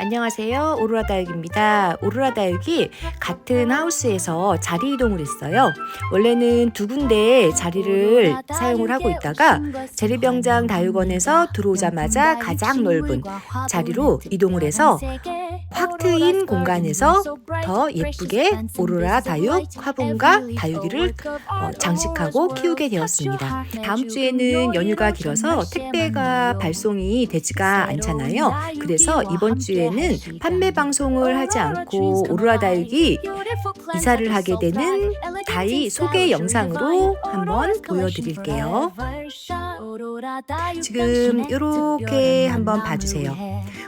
안녕하세요. 오로라 다육입니다. 오로라 다육이 같은 하우스에서 자리 이동을 했어요. 원래는 두 군데 자리를 사용을 하고 있다가 재래병장 다육원에서 들어오자마자 가장 넓은 자리로 이동을 해서 확 트인 공간에서 더 예쁘게 오로라 다육 화분과 다육이를 어, 장식하고 키우게 되었습니다. 다음 주에는 연휴가 길어서 택배가 발송이 되지가 않잖아요. 그래서 이번 주에 는 판매 방송을 하지 않고 오로라 다육이 이사를 하게 되는 다이 소개 영상으로 한번 보여드릴게요. 지금 이렇게 한번 봐주세요.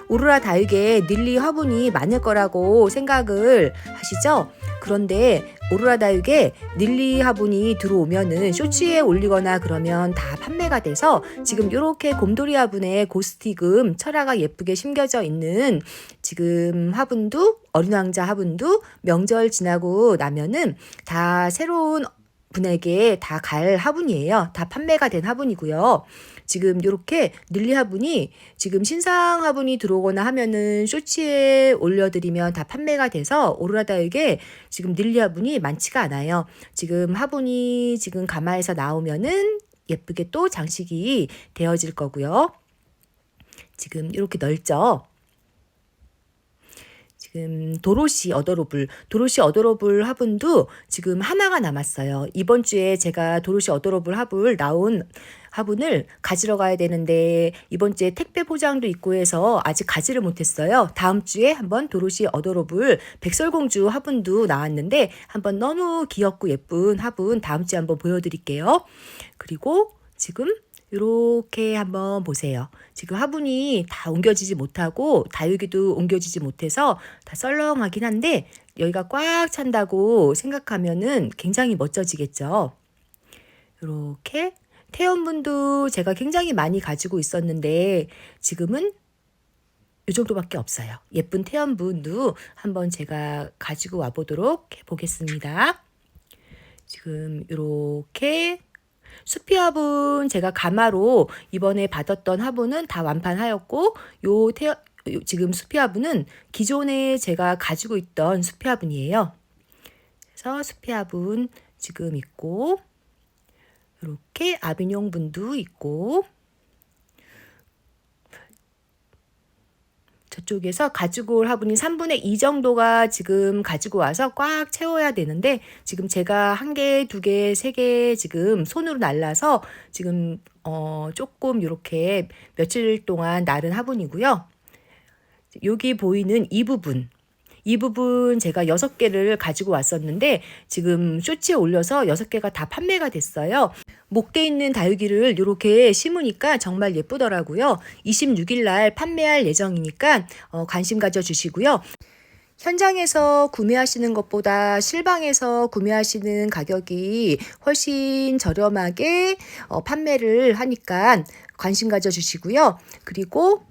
오로라 다육에 닐리 화분이 많을 거라고 생각을 하시죠? 그런데 오로라 다육에 닐리 화분이 들어오면은 쇼츠에 올리거나 그러면 다 판매가 돼서 지금 이렇게 곰돌이 화분에 고스티금 철화가 예쁘게 심겨져 있는 지금 화분도 어린 왕자 화분도 명절 지나고 나면은 다 새로운 분에게 다 갈 화분이에요. 다 판매가 된 화분이고요. 지금 이렇게 닐리 화분이 지금 신상 화분이 들어오거나 하면은 쇼츠에 올려드리면 다 판매가 돼서 오로라다에게 지금 닐리 화분이 많지가 않아요. 지금 화분이 지금 가마에서 나오면은 예쁘게 또 장식이 되어질 거고요. 지금 이렇게 넓죠. 지금 도로시 어더로블, 도로시 어더로블 화분도 지금 하나가 남았어요. 이번 주에 제가 도로시 어더로블 화분 나온 화분을 가지러 가야 되는데 이번 주에 택배 포장도 있고 해서 아직 가지를 못했어요. 다음 주에 한번 도로시 어더로블 백설공주 화분도 나왔는데 한번 너무 귀엽고 예쁜 화분 다음 주에 한번 보여드릴게요. 그리고 지금 이렇게 한번 보세요. 지금 화분이 다 옮겨지지 못하고 다육이도 옮겨지지 못해서 다 썰렁하긴 한데 여기가 꽉 찬다고 생각하면은 굉장히 멋져지겠죠. 이렇게 태연분도 제가 굉장히 많이 가지고 있었는데 지금은 이 정도밖에 없어요. 예쁜 태연분도 한번 제가 가지고 와보도록 해보겠습니다. 지금 이렇게 수피 화분 제가 가마로 이번에 받았던 화분은 다 완판하였고 요 태, 요 지금 수피 화분은 기존에 제가 가지고 있던 수피 화분이에요. 그래서 수피 화분 지금 있고 이렇게 아비뇽 분도 있고 저쪽에서 가지고 올 화분이 3분의 2 정도가 지금 가지고 와서 꽉 채워야 되는데 지금 제가 한 개, 두 개, 세 개 지금 손으로 날라서 지금 어 조금 이렇게 며칠 동안 나른 화분이고요. 여기 보이는 이 부분 이 부분 제가 여섯 개를 가지고 왔었는데 지금 쇼츠에 올려서 여섯 개가 다 판매가 됐어요. 목대 있는 다육이를 이렇게 심으니까 정말 예쁘더라고요. 26일 날 판매할 예정이니까 어, 관심 가져주시고요. 현장에서 구매하시는 것보다 실방에서 구매하시는 가격이 훨씬 저렴하게 어, 판매를 하니까 관심 가져주시고요. 그리고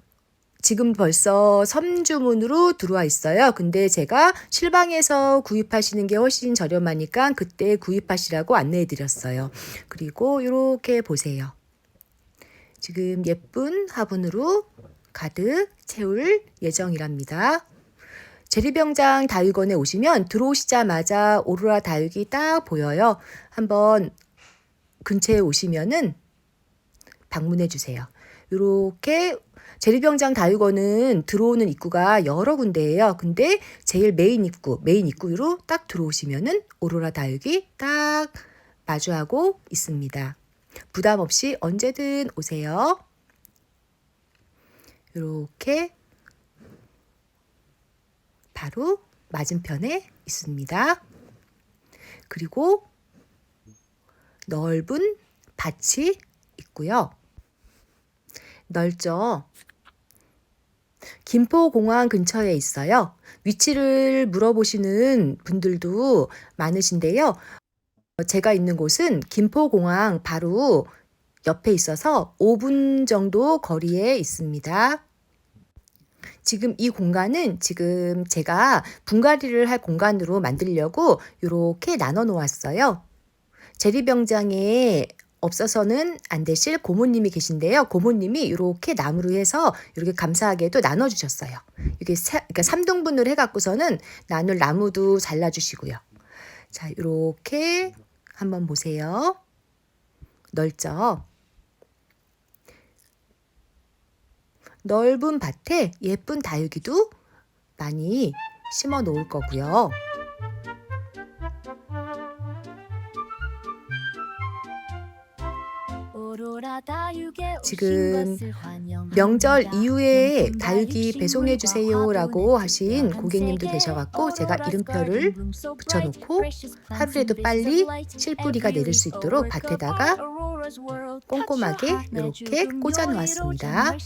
지금 벌써 섬주문으로 들어와 있어요. 근데 제가 실방에서 구입하시는 게 훨씬 저렴하니까 그때 구입하시라고 안내해 드렸어요. 그리고 이렇게 보세요. 지금 예쁜 화분으로 가득 채울 예정이랍니다. 재리병장 다육원에 오시면 들어오시자마자 오로라 다육이 딱 보여요. 한번 근처에 오시면은 방문해 주세요. 이렇게 재래병장 다육원은 들어오는 입구가 여러 군데예요. 근데 제일 메인 입구, 메인 입구로 딱 들어오시면은 오로라 다육이 딱 마주하고 있습니다. 부담 없이 언제든 오세요. 이렇게 바로 맞은편에 있습니다. 그리고 넓은 밭이 있고요. 넓죠? 김포공항 근처에 있어요. 위치를 물어보시는 분들도 많으신데요. 제가 있는 곳은 김포공항 바로 옆에 있어서 5분 정도 거리에 있습니다. 지금 이 공간은 지금 제가 분갈이를 할 공간으로 만들려고 이렇게 나눠 놓았어요. 제리병장에 없어서는 안 되실 고모님이 계신데요. 고모님이 이렇게 나무로 해서 이렇게 감사하게도 나눠주셨어요. 이게 세, 그러니까 3등분을 해갖고서는 나눌 나무도 잘라주시고요. 자, 이렇게 한번 보세요. 넓죠? 넓은 밭에 예쁜 다육이도 많이 심어 놓을 거고요. 지금 명절 이후에 다육이 배송해 주세요라고 하신 고객님도 계셔갖고 제가 이름표를 붙여놓고 하루라도 빨리 실뿌리가 내릴 수 있도록 밭에다가 꼼꼼하게 이렇게 꽂아 놓았습니다.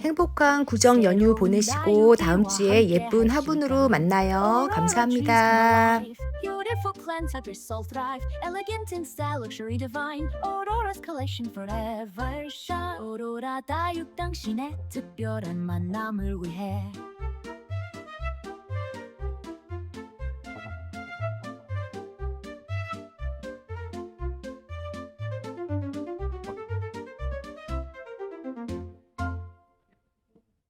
행복한 구정 연휴 보내시고 다음 주에 예쁜 화분으로 만나요. 감사합니다. Beautiful plants help your soul thrive. Elegant in style, luxury divine. Aurora's collection forever shine. Aurora 다육 당신의 특별한 만남을 위해.